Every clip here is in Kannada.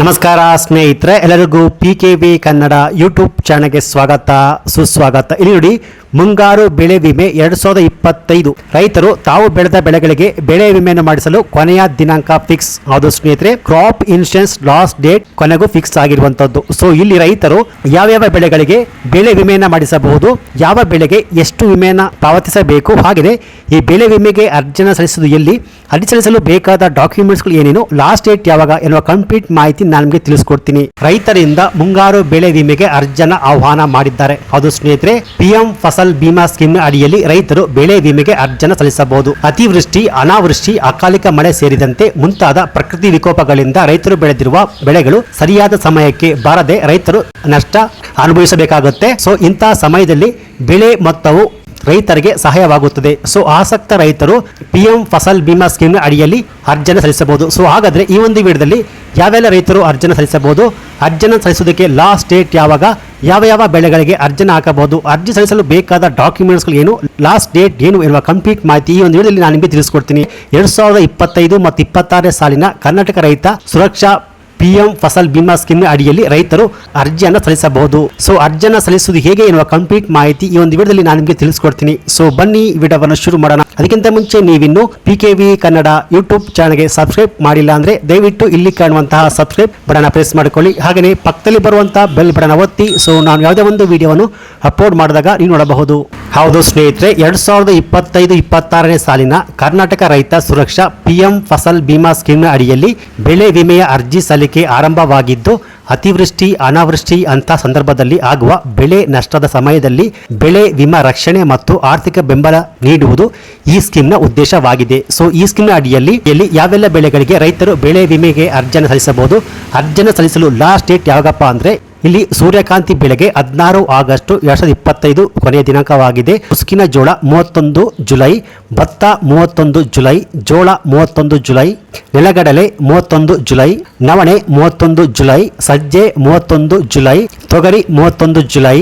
ನಮಸ್ಕಾರ ಸ್ನೇಹಿತರೆ. ಎಲ್ಲರಿಗೂ P K V Kannada YouTube ಚಾನಲ್ಗೆ ಸ್ವಾಗತ, ಸುಸ್ವಾಗತ. ಇಲ್ಲಿ ನೋಡಿ, ಮುಂಗಾರು ಬೆಳೆ ವಿಮೆ ಎರಡ್ ಸಾವಿರದ ಇಪ್ಪತ್ತೈದು. ರೈತರು ತಾವು ಬೆಳೆದ ಬೆಳೆಗಳಿಗೆ ಬೆಳೆ ವಿಮೆಯನ್ನು ಮಾಡಿಸಲು ಕೊನೆಯ ದಿನಾಂಕ ಫಿಕ್ಸ್. ಆದ ಸ್ನೇಹಿತರೆ, ಕ್ರಾಪ್ ಇನ್ಶೂರೆನ್ಸ್ ಲಾಸ್ಟ್ ಡೇಟ್ ಕೊನೆಗೂ ಫಿಕ್ಸ್ ಆಗಿರುವಂತದ್ದು ಸೊ ಇಲ್ಲಿ ರೈತರು ಯಾವ್ಯಾವ ಬೆಳೆಗಳಿಗೆ ಬೆಳೆ ವಿಮೆಯನ್ನು ಮಾಡಿಸಬಹುದು, ಯಾವ ಬೆಳೆಗೆ ಎಷ್ಟು ವಿಮೆಯನ್ನು ಪಾವತಿಸಬೇಕು ಹಾಗೆ ಈ ಬೆಳೆ ವಿಮೆಗೆ ಅರ್ಜಿಯನ್ನು ಸಲ್ಲಿಸುವುದು ಎಲ್ಲಿ, ಅರ್ಜಿ ಸಲ್ಲಿಸಲು ಬೇಕಾದ ಡಾಕ್ಯುಮೆಂಟ್ಸ್ಗಳು ಏನೇನು ಲಾಸ್ಟ್ ಡೇಟ್ ಯಾವಾಗ ಎನ್ನುವ ಕಂಪ್ಲೀಟ್ ಮಾಹಿತಿ ನಾನು ನಿಮಗೆ ತಿಳಿಸ್ಕೊಡ್ತೀನಿ. ರೈತರಿಂದ ಮುಂಗಾರು ಬೆಳೆ ವಿಮೆಗೆ ಅರ್ಜನ ಆಹ್ವಾನ ಮಾಡಿದ್ದಾರೆ. ಅದು ಸ್ನೇಹಿತರೆ, ಪಿಎಂ ಫಸಲ್ ಬಿಮಾ ಸ್ಕೀಮ್ ಅಡಿಯಲ್ಲಿ ರೈತರು ಬೆಳೆ ವಿಮೆಗೆ ಅರ್ಜನ ಸಲ್ಲಿಸಬಹುದು. ಅತಿವೃಷ್ಟಿ, ಅನಾವೃಷ್ಟಿ, ಅಕಾಲಿಕ ಮಳೆ ಸೇರಿದಂತೆ ಮುಂತಾದ ಪ್ರಕೃತಿ ವಿಕೋಪಗಳಿಂದ ರೈತರು ಬೆಳೆದಿರುವ ಬೆಳೆಗಳು ಸರಿಯಾದ ಸಮಯಕ್ಕೆ ಬಾರದೆ ರೈತರು ನಷ್ಟ ಅನುಭವಿಸಬೇಕಾಗುತ್ತೆ. ಸೊ ಇಂತಹ ಸಮಯದಲ್ಲಿ ಬೆಳೆ ಮೊತ್ತವು ರೈತರಿಗೆ ಸಹಾಯವಾಗುತ್ತದೆ. ಸೊ, ಆಸಕ್ತ ರೈತರು ಪಿಎಂ ಫಸಲ್ ಬಿಮಾ ಸ್ಕೀಮ್ ಅಡಿಯಲ್ಲಿ ಅರ್ಜನ ಸಲ್ಲಿಸಬಹುದು. ಸೊ, ಹಾಗಾದ್ರೆ ಈ ಒಂದು ವಿಡಿಯೋದಲ್ಲಿ ಯಾವೆಲ್ಲ ರೈತರು ಅರ್ಜನ ಸಲ್ಲಿಸಬಹುದು? ಅರ್ಜನ ಸಲ್ಲಿಸೋದಕ್ಕೆ ಲಾಸ್ಟ್ ಡೇಟ್ ಯಾವಾಗ? ಯಾವ ಯಾವ ಬೆಳೆಗಳಿಗೆ ಅರ್ಜನ ಹಾಕಬಹುದು? ಅರ್ಜಿ ಸಲ್ಲಿಸಲು ಬೇಕಾದ ಡಾಕ್ಯುಮೆಂಟ್ಸ್ಗಳು ಏನು ಲಾಸ್ಟ್ ಡೇಟ್ ಏನು ಎನ್ನುವ ಕಂಪ್ಲೀಟ್ ಮಾಹಿತಿ ಈ ಒಂದು ವಿಡಿಯೋದಲ್ಲಿ ನಾನು ನಿಮಗೆ ತಿಳಿಸ್ಕೊಡ್ತೀನಿ. ಎರಡು ಸಾವಿರದ ಇಪ್ಪತ್ತೈದು ಮತ್ತು ಇಪ್ಪತ್ತಾರನೇ ಸಾಲಿನ ಕರ್ನಾಟಕ ರೈತ ಸುರಕ್ಷಾ ಪಿಎಂ ಫಸಲ್ ಬಿಮಾ ಸ್ಕೀಮ್ ಅಡಿಯಲ್ಲಿ ರೈತರು ಅರ್ಜಿಯನ್ನು ಸಲ್ಲಿಸಬಹುದು. ಸೊ, ಅರ್ಜಿಯನ್ನು ಸಲ್ಲಿಸುವುದು ಹೇಗೆ ಎನ್ನುವ ಕಂಪ್ಲೀಟ್ ಮಾಹಿತಿ ಈ ಒಂದು ವಿಡಿಯೋದಲ್ಲಿ ನಾನು ನಿಮಗೆ ತಿಳಿಸ್ಕೊಡ್ತೀನಿ. ಸೊ, ಬನ್ನಿ ವಿಡಿಯೋವನ್ನು ಶುರು ಮಾಡೋಣ. ಅದಕ್ಕಿಂತ ಮುಂಚೆ ನೀವಿನ್ನು P K V Kannada YouTube ಚಾನಲ್ಗೆ ಸಬ್ಸ್ಕ್ರೈಬ್ ಮಾಡಿಲ್ಲ ಅಂದ್ರೆ ದಯವಿಟ್ಟು ಇಲ್ಲಿ ಕಾಣುವಂತಹ ಸಬ್ಸ್ಕ್ರೈಬ್ ಬಟನ್ ಪ್ರೆಸ್ ಮಾಡಿಕೊಳ್ಳಿ. ಹಾಗೆಯೇ ಪಕ್ಕದಲ್ಲಿ ಬರುವಂತಹ ಬೆಲ್ ಬಟನ್ ಒತ್ತಿ. ಸೊ, ನಾನು ಯಾವುದೇ ಒಂದು ವಿಡಿಯೋವನ್ನು ಅಪ್ಲೋಡ್ ಮಾಡಿದಾಗ ನೀವು ನೋಡಬಹುದು. ಹೌದು ಸ್ನೇಹಿತರೆ, ಎರಡು ಸಾವಿರದ ಇಪ್ಪತ್ತೈದು, ಇಪ್ಪತ್ತಾರನೇ ಸಾಲಿನ ಕರ್ನಾಟಕ ರೈತ ಸುರಕ್ಷಾ ಪಿಎಂ ಫಸಲ್ ಬಿಮಾ ಸ್ಕೀಮ್ನ ಅಡಿಯಲ್ಲಿ ಬೆಳೆ ವಿಮೆಯ ಅರ್ಜಿ ಸಲ್ಲಿಕೆ ಆರಂಭವಾಗಿದ್ದು, ಅತಿವೃಷ್ಟಿ, ಅನಾವೃಷ್ಟಿ ಅಂತ ಸಂದರ್ಭದಲ್ಲಿ ಆಗುವ ಬೆಳೆ ನಷ್ಟದ ಸಮಯದಲ್ಲಿ ಬೆಳೆ ವಿಮಾ ರಕ್ಷಣೆ ಮತ್ತು ಆರ್ಥಿಕ ಬೆಂಬಲ ನೀಡುವುದು ಈ ಸ್ಕೀಮ್ನ ಉದ್ದೇಶವಾಗಿದೆ. ಸೊ, ಈ ಸ್ಕೀಮ್ನ ಅಡಿಯಲ್ಲಿ ಇಲ್ಲಿ ಯಾವೆಲ್ಲ ಬೆಳೆಗಳಿಗೆ ರೈತರು ಬೆಳೆ ವಿಮೆಗೆ ಅರ್ಜಿಯನ್ನು ಸಲ್ಲಿಸಬಹುದು ಅರ್ಜಿಯನ್ನು ಸಲ್ಲಿಸಲು ಲಾಸ್ಟ್ ಡೇಟ್ ಯಾವಾಗಪ್ಪ ಅಂದ್ರೆ ಇಲ್ಲಿ ಸೂರ್ಯಕಾಂತಿ ಬೆಳೆಗೆ ಹದಿನಾರು ಆಗಸ್ಟ್ ಎರಡ್ ಸಾವಿರದ ಇಪ್ಪತ್ತೈದು ಕೊನೆಯ ದಿನಾಂಕವಾಗಿದೆ. ಮುಸ್ಕಿನ ಜೋಳ ಮೂವತ್ತೊಂದು ಜುಲೈ, ಭತ್ತ ಮೂವತ್ತೊಂದು ಜುಲೈ, ಜೋಳ ಮೂವತ್ತೊಂದು ಜುಲೈ, ನೆಲಗಡಲೆ ಮೂವತ್ತೊಂದು ಜುಲೈ, ನವಣೆ ಮೂವತ್ತೊಂದು ಜುಲೈ, ಸಜ್ಜೆ ಮೂವತ್ತೊಂದು ಜುಲೈ, ತೊಗರಿ ಮೂವತ್ತೊಂದು ಜುಲೈ,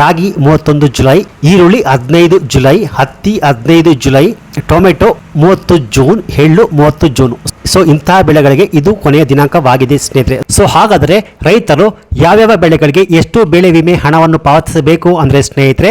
ರಾಗಿ ಮೂವತ್ತೊಂದು ಜುಲೈ, ಈರುಳ್ಳಿ ಹದಿನೈದು ಜುಲೈ, ಹತ್ತಿ ಹದಿನೈದು ಜುಲೈ, ಟೊಮೆಟೊ ಮೂವತ್ತು ಜೂನ್, ಎಳ್ಳು ಮೂವತ್ತು ಜೂನ್. ಸೊ ಇಂತಹ ಬೆಳೆಗಳಿಗೆ ಇದು ಕೊನೆಯ ದಿನಾಂಕವಾಗಿದೆ ಸ್ನೇಹಿತರೆ. ಸೊ ಹಾಗಾದರೆ ರೈತರು ಯಾವ್ಯಾವ ಬೆಳೆಗಳಿಗೆ ಎಷ್ಟು ಬೆಳೆ ವಿಮೆ ಹಣವನ್ನು ಪಾವತಿಸಬೇಕು ಅಂದರೆ ಸ್ನೇಹಿತರೆ,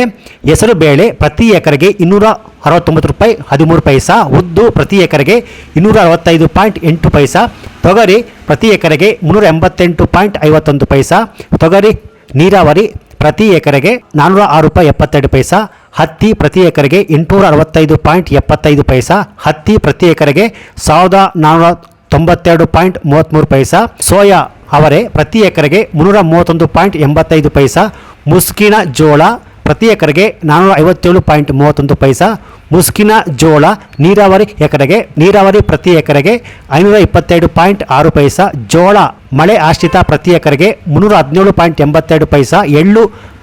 ಹೆಸರು ಬೇಳೆ ಪ್ರತಿ ಎಕರೆಗೆ ಇನ್ನೂರ ಅರವತ್ತೊಂಬತ್ತು ರೂಪಾಯಿ ಹದಿಮೂರು ಪೈಸಾ, ಉದ್ದು ಪ್ರತಿ ಎಕರೆಗೆ ಇನ್ನೂರ ಅರವತ್ತೈದು ಪಾಯಿಂಟ್ ಎಂಟು ಪೈಸಾ, ತೊಗರಿ ಪ್ರತಿ ಎಕರೆಗೆ ಮುನ್ನೂರ ಎಂಬತ್ತೆಂಟು ಪಾಯಿಂಟ್ ಐವತ್ತೊಂದು ಪೈಸಾ, ತೊಗರಿ ನೀರಾವರಿ ಪ್ರತಿ ಎಕರೆಗೆ ನಾನ್ನೂರ ಆರು ರೂಪಾಯಿ ಎಪ್ಪತ್ತೆರಡು ಪೈಸಾ, ಹತ್ತಿ ಪ್ರತಿ ಎಕರೆಗೆ ಎಂಟುನೂರ ಅರವತ್ತೈದು ಪಾಯಿಂಟ್ ಎಪ್ಪತ್ತೈದು ಪೈಸಾ, ಹತ್ತಿ ಪ್ರತಿ ಎಕರೆಗೆ ಸಾವಿರದ ನಾನ್ನೂರ ತೊಂಬತ್ತೆರಡು ಪಾಯಿಂಟ್ ಮೂವತ್ತ್ಮೂರು ಪೈಸಾ, ಸೋಯಾ ಅವರೆ ಪ್ರತಿ ಎಕರೆಗೆ ಮುನ್ನೂರ ಮೂವತ್ತೊಂದು ಪಾಯಿಂಟ್ ಎಂಬತ್ತೈದು ಪೈಸಾ, ಮುಸ್ಕಿನ ಜೋಳ ಪ್ರತಿ ಎಕರೆಗೆ ನಾನ್ನೂರ ಐವತ್ತೇಳು ಪಾಯಿಂಟ್ ಮೂವತ್ತೊಂದು ಪೈಸಾ, ಮುಸ್ಕಿನ ಜೋಳ ನೀರಾವರಿ ಎಕರೆಗೆ, ನೀರಾವರಿ ಪ್ರತಿ ಎಕರೆಗೆ ಐನೂರ ಇಪ್ಪತ್ತೆರಡು ಪಾಯಿಂಟ್ ಆರು ಪೈಸಾ, ಜೋಳ ಮಳೆ ಆಶ್ರಿತ ಪ್ರತಿ ಎಕರೆಗೆ ಮುನ್ನೂರ ಹದಿನೇಳು ಪಾಯಿಂಟ್ ಎಂಬತ್ತೆರಡು ಪೈಸಾ, ಎಳ್ಳು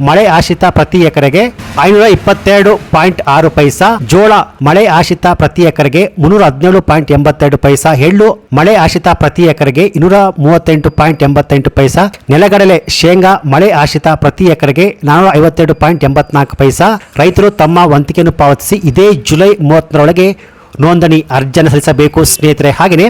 ಮಳೆ ಆಶ್ರಿತ ಪ್ರತಿ ಎಕರೆಗೆ ಐನೂರ ಇಪ್ಪತ್ತೆರಡು ಪಾಯಿಂಟ್ ಆರು ಪೈಸಾ, ಜೋಳ ಮಳೆ ಆಶ್ರಿತ ಪ್ರತಿ ಎಕರೆಗೆ ಮುನ್ನೂರ ಹದಿನೇಳು ಪಾಯಿಂಟ್ ಎಂಬತ್ತೆರಡು ಪೈಸಾ, ಎಳ್ಳು ಮಳೆ ಆಶ್ರಿತ ಪ್ರತಿ ಎಕರೆಗೆ ಇನ್ನೂರ ಮೂವತ್ತೆಂಟು ಪಾಯಿಂಟ್ ಎಂಬತ್ತೆಂಟು ಪೈಸಾ, ನೆಲಗಡಲೆ, ಶೇಂಗಾ ಮಳೆ ಆಶ್ರಿತ ಪ್ರತಿ ಎಕರೆಗೆ ನಾನೂರ ಐವತ್ತೆರಡು ಪಾಯಿಂಟ್ ಎಂಬತ್ನಾಲ್ಕು ಪೈಸಾ, ರೈತರು ತಮ್ಮ ವಂತಿಕೆಯನ್ನು ಪಾವತಿಸಿ ಇದೇ ಜುಲೈ ಮೂವತ್ತರೊಳಗೆ ನೋಂದಣಿ ಅರ್ಜಿಯನ್ನು ಸಲ್ಲಿಸಬೇಕು. ಸ್ನೇಹಿತರೆ, ಹಾಗೆಯೇ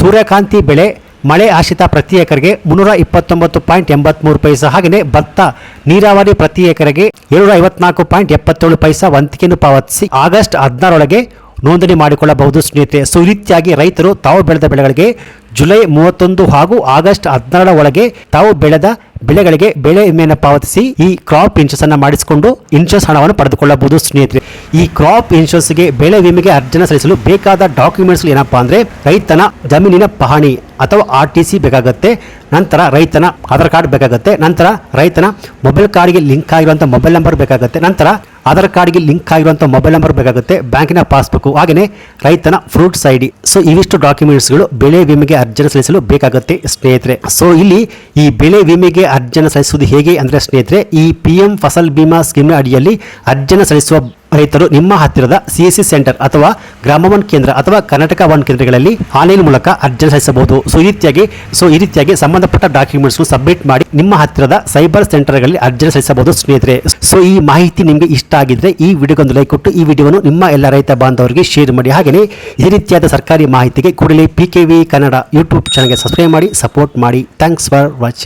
ಸೂರ್ಯಕಾಂತಿ ಬೆಳೆ ಮಳೆ ಆಶ್ರಿತ ಪ್ರತಿ ಎಕರೆಗೆ ಮುನ್ನೂರ ಇಪ್ಪತ್ತೊಂಬತ್ತು ಪಾಯಿಂಟ್ ಎಂಬತ್ಮೂರು ಪೈಸಾ ಹಾಗೆಯೇ ಭತ್ತ ನೀರಾವರಿ ಪ್ರತಿ ಎಕರೆಗೆ ಏಳ್ನೂರ ಐವತ್ನಾಲ್ಕು ಪಾಯಿಂಟ್ ಎಪ್ಪತ್ತೇಳು ಪೈಸಾ ವಂತಿಕೆಯನ್ನು ಪಾವತಿಸಿ. ಆಗಸ್ಟ್ ಹದಿನಾರೊಳಗೆ ನೋಂದಣಿ ಮಾಡಿಕೊಳ್ಳಬಹುದು ಸ್ನೇಹಿತರೆ. ಸೊ, ಈ ರೈತರು ತಾವು ಬೆಳೆದ ಬೆಳೆಗಳಿಗೆ ಜುಲೈ ಮೂವತ್ತೊಂದು ಹಾಗೂ ಆಗಸ್ಟ್ ಹದಿನಾರರ ಒಳಗೆ ತಾವು ಬೆಳೆದ ಬೆಳೆಗಳಿಗೆ ಬೆಳೆ ವಿಮೆಯನ್ನು ಪಾವತಿಸಿ ಈ ಕ್ರಾಪ್ ಇನ್ಶೂರೆನ್ಸ್ ಅನ್ನು ಮಾಡಿಸಿಕೊಂಡು ಇನ್ಶೂರೆನ್ಸ್ ಹಣವನ್ನು ಪಡೆದುಕೊಳ್ಳಬಹುದು ಸ್ನೇಹಿತರೆ. ಈ ಕ್ರಾಪ್ ಇನ್ಶೂರೆನ್ಸ್ಗೆ ಬೆಳೆ ವಿಮೆಗೆ ಅರ್ಜಿನ ಸಲ್ಲಿಸಲು ಬೇಕಾದ ಡಾಕ್ಯುಮೆಂಟ್ಸ್ ಏನಪ್ಪಾ ಅಂದರೆ ರೈತನ ಜಮೀನಿನ ಪಹಣಿ ಅಥವಾ ಆರ್ ಟಿ ಸಿ ಬೇಕಾಗುತ್ತೆ, ನಂತರ ರೈತನ ಆಧಾರ್ ಕಾರ್ಡ್ ಬೇಕಾಗುತ್ತೆ, ನಂತರ ರೈತನ ಮೊಬೈಲ್ ಕಾರ್ಡ್ಗೆ ಲಿಂಕ್ ಆಗಿರುವಂಥ ಮೊಬೈಲ್ ನಂಬರ್ ಬೇಕಾಗುತ್ತೆ, ನಂತರ ಆಧಾರ್ ಕಾರ್ಡ್ಗೆ ಲಿಂಕ್ ಆಗಿರುವಂಥ ಮೊಬೈಲ್ ನಂಬರ್ ಬೇಕಾಗುತ್ತೆ ಬ್ಯಾಂಕಿನ ಪಾಸ್ಬುಕ್ ಹಾಗೆಯೇ ರೈತನ ಫ್ರೂಟ್ಸ್ ಐ ಡಿ ಸೊ ಇವಿಷ್ಟು ಡಾಕ್ಯುಮೆಂಟ್ಸ್ಗಳು ಬೆಳೆ ವಿಮೆಗೆ ಅರ್ಜಿನ ಸಲ್ಲಿಸಲು ಬೇಕಾಗುತ್ತೆ ಸ್ನೇಹಿತರೆ. ಸೊ ಇಲ್ಲಿ ಈ ಬೆಳೆ ವಿಮೆಗೆ ಅರ್ಜಿನ ಸಲ್ಲಿಸುವುದು ಹೇಗೆ ಅಂದರೆ ಸ್ನೇಹಿತರೆ, ಈ ಪಿ ಎಂ ಫಸಲ್ ಬಿಮಾ ಸ್ಕೀಮ್ನ ಅಡಿಯಲ್ಲಿ ಅರ್ಜಿನ ಸಲ್ಲಿಸುವ ರೈತರು ನಿಮ್ಮ ಹತ್ತಿರದ ಸಿಎಸ್ಸಿ ಸೆಂಟರ್ ಅಥವಾ ಗ್ರಾಮ ಒನ್ ಕೇಂದ್ರ ಅಥವಾ ಕರ್ನಾಟಕ ಒನ್ ಕೇಂದ್ರಗಳಲ್ಲಿ ಆನ್ಲೈನ್ ಮೂಲಕ ಅರ್ಜಿ ಸಲ್ಲಿಸಬಹುದು. ಸೊ ಈ ರೀತಿಯಾಗಿ ಸೊ ಈ ರೀತಿಯಾಗಿ ಸಂಬಂಧಪಟ್ಟ ಡಾಕ್ಯುಮೆಂಟ್ಸ್ ಸಬ್ಮಿಟ್ ಮಾಡಿ ನಿಮ್ಮ ಹತ್ತಿರದ ಸೈಬರ್ ಸೆಂಟರ್ಗಳಲ್ಲಿ ಅರ್ಜಿ ಸಲ್ಲಿಸಬಹುದು ಸ್ನೇಹಿತರೆ. ಸೊ ಈ ಮಾಹಿತಿ ನಿಮಗೆ ಇಷ್ಟ ಆಗಿದ್ರೆ ಈ ವಿಡಿಯೋಗೊಂದು ಲೈಕ್ ಕೊಟ್ಟು ಈ ವಿಡಿಯೋವನ್ನು ನಿಮ್ಮ ಎಲ್ಲ ರೈತ ಬಾಂಧವರಿಗೆ ಶೇರ್ ಮಾಡಿ. ಹಾಗೆಯೇ ಈ ರೀತಿಯಾದ ಸರ್ಕಾರಿ ಮಾಹಿತಿಗೆ ಕೂಡಲೇ P K V Kannada YouTube ಚಾನಲ್ಗೆ ಸಬ್ಸ್ಕ್ರೈಬ್ ಮಾಡಿ ಸಪೋರ್ಟ್ ಮಾಡಿ. Thanks for watching